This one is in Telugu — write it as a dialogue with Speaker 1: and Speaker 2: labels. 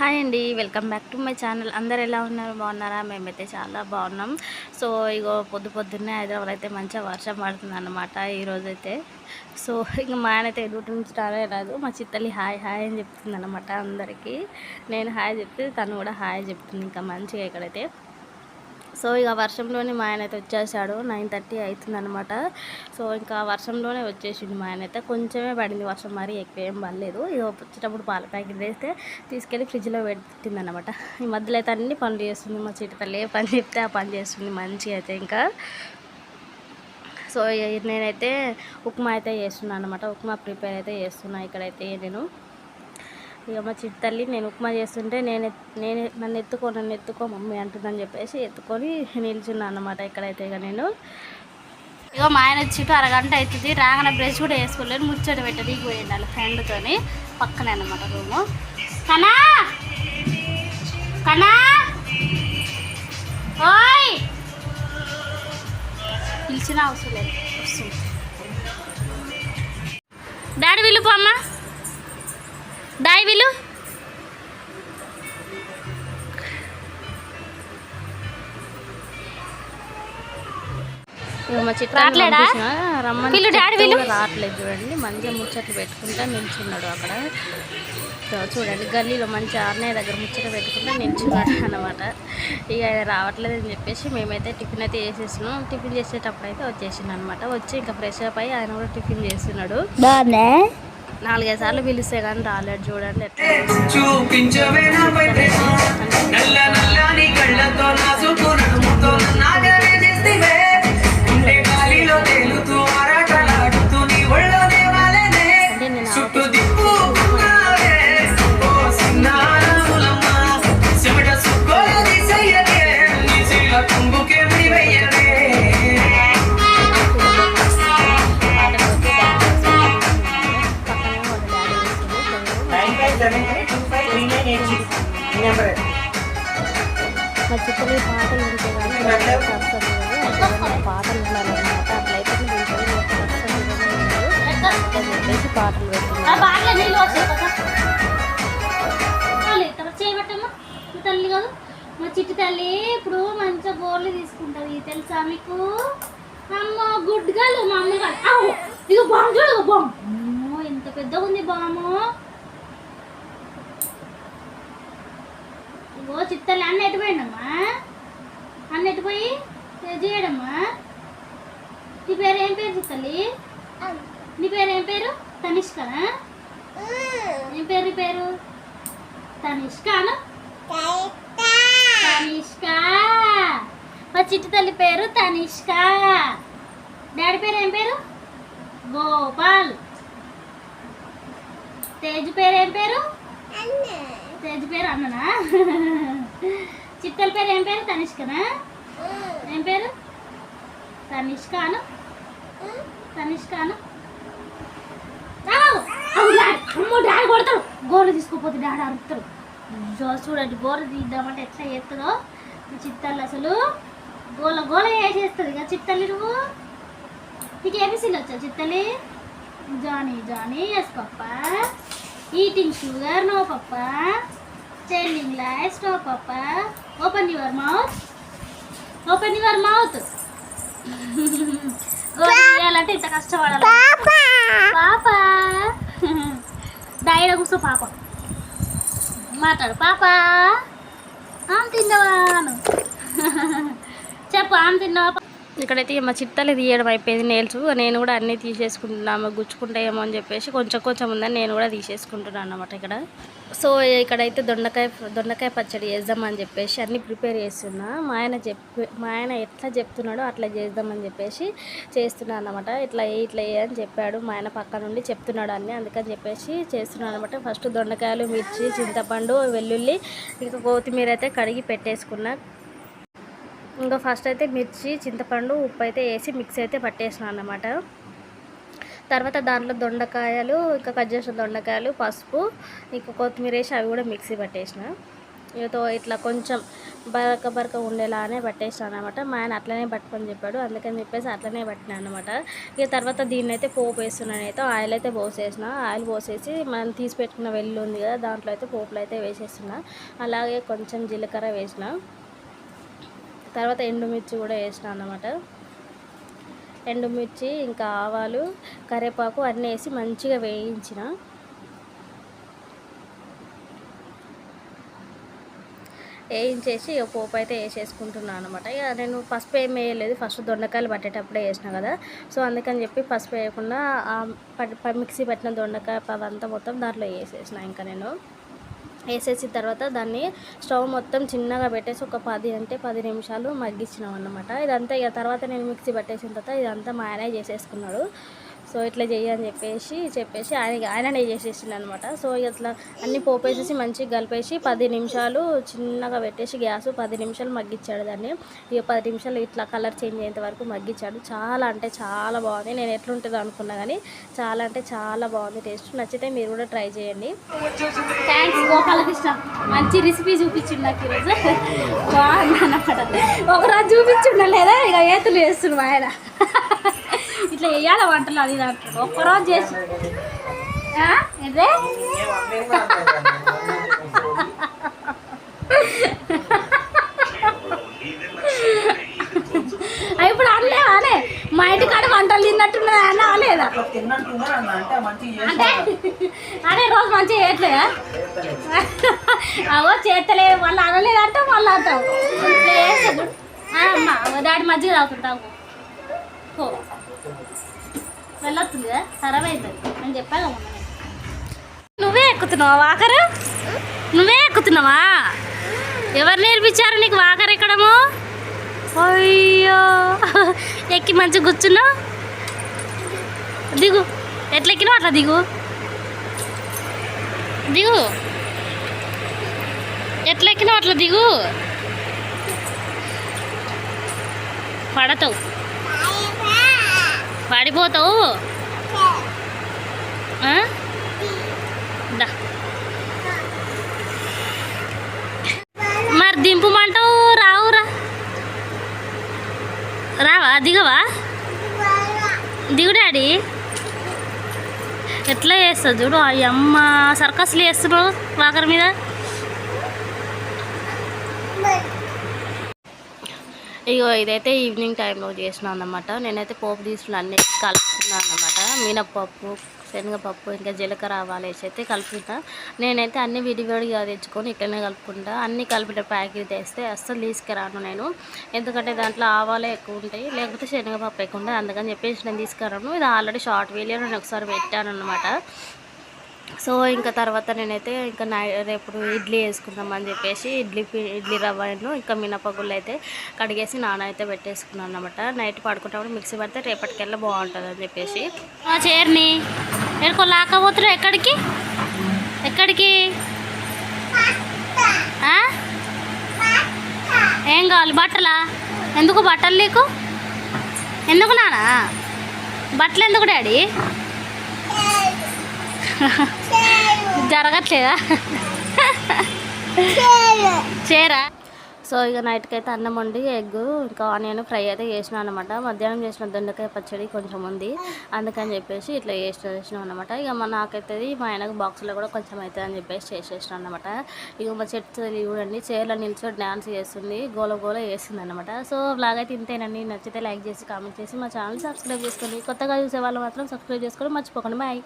Speaker 1: హాయ్ అండి welcome back to my channel. అందరు ఎలా ఉన్నారు? బాగున్నారా? మేమైతే చాలా బాగున్నాం. సో ఇగో పొద్దు పొద్దున్నే హైదరాబాద్ అయితే మంచిగా వర్షం పడుతుంది అనమాట ఈరోజైతే సో ఇంక మా ఆయన అయితే ఎదుటి నుంచి రాలే రాదు. మా చిత్తల్లి హాయ్ హాయ్ అని చెప్తుంది అనమాట అందరికీ. నేను హాయ్ చెప్తే తను కూడా హాయ్ చెప్తుంది ఇంకా మంచిగా ఇక్కడైతే. సో ఇక వర్షంలోనే మా ఆయన అయితే వచ్చేసాడు. నైన్ థర్టీ అవుతుందనమాట సో ఇంకా వర్షంలోనే వచ్చేసింది మా ఆయన అయితే కొంచెమే పడింది వర్షం మరి ఎక్కువ ఏం పడలేదు. ఇక వచ్చేటప్పుడు పాల ప్యాకెట్ వేస్తే తీసుకెళ్ళి ఫ్రిడ్జ్లో పెట్టింది అనమాట ఈ మధ్యలో అయితే అన్ని పనులు చేస్తుంది. మా చిటితల్లి పని చెప్తే ఆ పని చేస్తుంది మంచిగా అయితే ఇంకా. సో నేనైతే ఉప్మా అయితే చేస్తున్నాను అనమాట ఉప్మా ప్రిపేర్ అయితే చేస్తున్నా. ఇక్కడైతే నేను. ఇక మా చిట్టి తల్లి నేను ఉప్మా చేస్తుంటే నేను నేను నన్ను ఎత్తుకో నన్ను ఎత్తుకో మమ్మీ అంటుందని చెప్పేసి ఎత్తుకొని నిల్చున్నాను అనమాట ఇక్కడైతే ఇక నేను. ఇక మా ఆయన వచ్చి అరగంట అవుతుంది. రాగానే బ్రష్ కూడా వేసుకోలేదు. ముచ్చట పెట్టది పోయింది వాళ్ళ ఫ్రెండ్తోని పక్కనే అనమాట రూము. కనా కనా ఓయ్! పిలిచిన అవసరం లేదు. వస్తుంది. డాడీ పిలుపు అమ్మా.
Speaker 2: డాడీ పిలు.
Speaker 1: కూడా రావట్లేదు చూడండి. మంచిగా ముచ్చట్లు పెట్టుకుంటా నిల్చున్నాడు అక్కడ. చూడండి గల్లీలో మంచి ఆర్నయ్య దగ్గర ముచ్చట పెట్టుకుంటా నిల్చున్నాడు అనమాట ఇక ఆయన రావట్లేదు అని చెప్పేసి మేమైతే టిఫిన్ అయితే చేసేసినాం. టిఫిన్ చేసేటప్పుడు అయితే వచ్చేసిండు అనమాట వచ్చి ఇంకా ఫ్రెష్ అప్ అయ్యి ఆయన కూడా టిఫిన్ చేస్తున్నాడు.
Speaker 2: బాగుందా?
Speaker 1: నాలుగైదు సార్లు పిలిస్తే కానీ రాలేదు చూడండి ఎట్లా మా చిత్తలు పాటలు ఉంటే కానీ పాటలు ఉండాలన్నమాట అట్లయితే చెప్పేసి పాటలు పెట్టుకున్నాను
Speaker 2: చేయబట్టమ్మా తల్లి కాదు మా చిట్టి తల్లి ఇప్పుడు మంచిగా బోర్లు తీసుకుంటది తెలుసా మీకు అమ్మ గుడ్గాలు మా అమ్మ ఇది ఆవు, బామ్ చూడు బామ్ ఎంత పెద్దగా ఉంది బాము ఓ చిత్తల్లి అన్న ఎట్టుపోయిండమ్మా అన్న ఎట్టుపోయి పోయి చేయడమ్మా? నీ పేరు ఏం పేరు చిత్తల్లి? నీ పేరు ఏం పేరు? తనిష్కనా? ఏం పేరు నీ పేరు? తనిష్కాను? తనిష్క. మా చిట్టి తల్లి పేరు తనిష్క. డాడీ పేరు ఏం పేరు? గోపాల్. తేజ్ పేరు ఏం పేరు? తేజ్ పేరు అన్ననా? చిత్తల పేరు ఏం పేరు? తనిష్కనా? ఏం పేరు? తనిష్కాను? తనిష్కాను? డాడీ అమ్మో డాడీ కొడతాడు. గోర్లు తీసుకోపోతే డాడీ అరుతాడు చూడండి గోర్లు తీద్దామంటే ఎట్లా చేస్తుందో ఈ చిత్తల్లి అసలు గోల గోల వేసేస్తుంది ఇక చిత్తల్లి నువ్వు. నీకు ఏబిసీలు వచ్చావు చిత్తల్లి? Johnny Johnny yes papa. Sugar no papa telling lies no papa open your mouth open your mouth గోల తీయాలంటే ఇంత కష్టపడాలి. పాప డైడ కూర్చో పాప. మాట్లాడు పాప ఆమె తిన్నవాను చెప్పు ఆమె తిన్నావా
Speaker 1: ఇక్కడైతే మా చిట్టలు తీయడం అయిపోయింది నేల్స్ నేను కూడా అన్నీ తీసేసుకుంటున్నాము గుచ్చుకుంటాయేమో అని చెప్పేసి కొంచెం కొంచెం ఉందని నేను కూడా తీసేసుకుంటున్నాను అనమాట ఇక్కడ. సో ఇక్కడైతే దొండకాయ దొండకాయ పచ్చడి చేద్దామని చెప్పేసి అన్నీ ప్రిపేర్ చేస్తున్నా. మా ఆయన చెప్పి మా ఆయన ఎట్లా చెప్తున్నాడో అట్లా చేద్దామని చెప్పేసి చేస్తున్నాను అనమాట ఇట్లా ఏ ఇట్లా ఏ అని చెప్పాడు. మా ఆయన పక్క నుండి చెప్తున్నాడు అన్నీ అందుకని చెప్పేసి చేస్తున్నాను అనమాట ఫస్ట్ దొండకాయలు మిర్చి చింతపండు వెల్లుల్లి ఇంకా కొత్తిమీర అయితే కడిగి పెట్టేసుకున్నా. ఇంకా ఫస్ట్ అయితే మిర్చి చింతపండు ఉప్పు అయితే వేసి మిక్స్ అయితే పట్టేసినాను అనమాట తర్వాత దాంట్లో దొండకాయలు ఇంకా కట్ చేసిన దొండకాయలు పసుపు ఇంకా కొత్తిమీర వేసి అవి కూడా మిక్సీ పట్టేసిన. ఇతో ఇట్లా కొంచెం బరక బరక ఉండేలానే పట్టేసాను అనమాట మా ఆయన అట్లనే పట్టుకొని చెప్పాడు. అందుకని చెప్పేసి అట్లనే పట్టినా అనమాట ఇక తర్వాత దీన్ని అయితే పోపు వేస్తున్నాను అయితే ఆయిల్ అయితే పోసేసిన. ఆయిల్ పోసేసి మనం తీసి పెట్టుకున్న వెల్లు ఉంది కదా దాంట్లో అయితే పోపులు అయితే వేసేస్తున్నా. అలాగే కొంచెం జీలకర్ర వేసిన. తర్వాత ఎండుమిర్చి కూడా వేసిన అన్నమాట. ఎండుమిర్చి ఇంకా ఆవాలు కరివేపాకు అన్నీ వేసి మంచిగా వేయించిన. వేయించేసి ఇక పోపు అయితే వేసేసుకుంటున్నాను అనమాట ఇక నేను పసుపు ఏం వేయలేదు ఫస్ట్ దొండకాయలు పట్టేటప్పుడే వేసిన కదా. సో అందుకని చెప్పి పసుపు వేయకుండా మిక్సీ పెట్టిన దొండకాయ అదంతా మొత్తం దాంట్లో వేసేసిన ఇంకా నేను. వేసేసిన తర్వాత దాన్ని స్టవ్ మొత్తం చిన్నగా పెట్టేసి ఒక పది అంటే పది నిమిషాలు మగ్గించినాం అన్నమాట ఇదంతా ఇక తర్వాత నేను మిక్సీ పట్టేసిన తర్వాత ఇదంతా మా చేసేసుకున్నాడు. సో ఇట్లా చేయని చెప్పేసి చెప్పేసి ఆయన ఆయననే చేసేసింది అనమాట సో ఇట్లా అన్ని పోపేసేసి మంచిగా కలిపేసి పది నిమిషాలు చిన్నగా పెట్టేసి గ్యాస్ పది నిమిషాలు మగ్గించాడు దాన్ని. ఇక పది నిమిషాలు ఇట్లా కలర్ చేంజ్ అయ్యేంత వరకు మగ్గించాడు చాలా అంటే చాలా బాగుంది. నేను ఎట్లుంటుందో అనుకున్నా కానీ చాలా అంటే చాలా బాగుంది టేస్ట్. నచ్చితే మీరు కూడా ట్రై చేయండి.
Speaker 2: థ్యాంక్స్ గోపాలకృష్ణ. మంచి రెసిపీ చూపించిండు నాకు ఈరోజు. బాగుంది అన్నమాట. ఒకరోజు చూపించిండ లేదా ఇక ఏతులు వేస్తుండు ఆయన. ఇట్లా వేయాలి వంటలు అది ఇది అంటాడు. ఒక్కరోజు చేసి ఆ, ఇప్పుడు అనలే అనే? మా ఇంటికాడ వంటలు తిన్నట్టున్నది అన్న లేదా
Speaker 3: అంటే
Speaker 2: అదే రోజు మంచిగా చేయట్లేదా? అవో చేస్తలే వాళ్ళు అనలేదంటే మళ్ళీ అంటావు. డాడీ మజ్జిగ తాగుతుంటావు పో. వెళ్ళొస్తుంది కదా ఖరాబ్ అవుతుంది నేను చెప్పాను నువ్వే ఎక్కుతున్నావా వాకరు? నువ్వే ఎక్కుతున్నావా? ఎవరు నేర్పించారు నీకు వాకర్ ఎక్కడము? అయ్యో. ఎక్కి మంచిగా కూర్చున్నావు? దిగు. ఎట్లా ఎక్కినావు అట్లా దిగు? దిగు. ఎట్లా ఎక్కినావు అట్లా దిగు? పడతావు. పడిపోతావు? మరి దింపమంటావు రావురా. రావా? దిగవా? దిగు డాడీ. ఎట్లా చేస్తుంది చూడు అయ్యమ్మ సర్కస్లు చేస్తున్నావు వాకర్ మీద. ఇగో ఇదైతే ఈవినింగ్ టైంలో చేసినాను అన్నమాట. నేనైతే పోపు తీసుకుని అన్ని కలుపుకున్నాను అనమాట మినప్పప్పు శనగపప్పు ఇంకా జీలకర్ర ఆవాలు వేసి అయితే కలుపుకుంటా. నేనైతే అన్ని విడివిడిగా తెచ్చుకొని ఇట్లనే కలుపుకుంటా. అన్ని కలిపిన ప్యాకెట్ తెస్తే అస్సలు తీసుకురాను నేను. ఎందుకంటే దాంట్లో ఆవాలే ఎక్కువ ఉంటాయి లేకపోతే శనగపప్పు ఎక్కువ ఉంటాయి. అందుకని చెప్పేసి నేను తీసుకురాను. ఇది ఆల్రెడీ షార్ట్ వీడియో నేను ఒకసారి పెట్టాను అనమాట సో ఇంకా తర్వాత నేనైతే ఇంకా నై రేపు ఇడ్లీ వేసుకుందామని చెప్పేసి ఇడ్లీ ఇడ్లీ రవ్వను ఇంకా మినపగుళ్ళు అయితే కడిగేసి నాన్న అయితే పెట్టేసుకున్నాను అనమాట నైట్ పడుకుంటప్పుడు మిక్సీ పడితే రేపటికెళ్ళి బాగుంటుంది అని చెప్పేసి. ఆ చైర్ని ఎక్కడికో లాకపోతున్నా ఎక్కడికి? ఎక్కడికి? ఏం కావాలి బట్టలా? ఎందుకు బట్టలు నీకు? ఎందుకు నానా? బట్టలు ఎందుకు డాడీ? జరగట్లేదా? చేరా? సో ఇక నైట్కి అయితే అన్నం వండి ఎగ్ ఇంకా ఆనియన్ ఫ్రై అయితే చేసినా అనమాట మధ్యాహ్నం చేసిన దొండకాయ పచ్చడి కొంచెం ఉంది. అందుకని చెప్పేసి ఇట్లా చేసిన చేసినాం అనమాట ఇక మా నాకైతే మా ఆయనకు బాక్స్లో కూడా కొంచెం అవుతుంది అని చెప్పేసి చేసేసిన అనమాట ఇక మా చెట్టు చూడండి చీరలో నిల్చో డ్యాన్స్ చేస్తుంది గోల గోల చేస్తుంది అనమాట సో బ్లాగ్ అయితే ఇంతేనండి. నచ్చితే లైక్ చేసి కామెంట్ చేసి మా ఛానల్ సబ్స్క్రైబ్ చేసుకోండి. కొత్తగా చూసే వాళ్ళు మాత్రం సబ్స్క్రైబ్ చేసుకొని మర్చిపోకండి. బాయ్.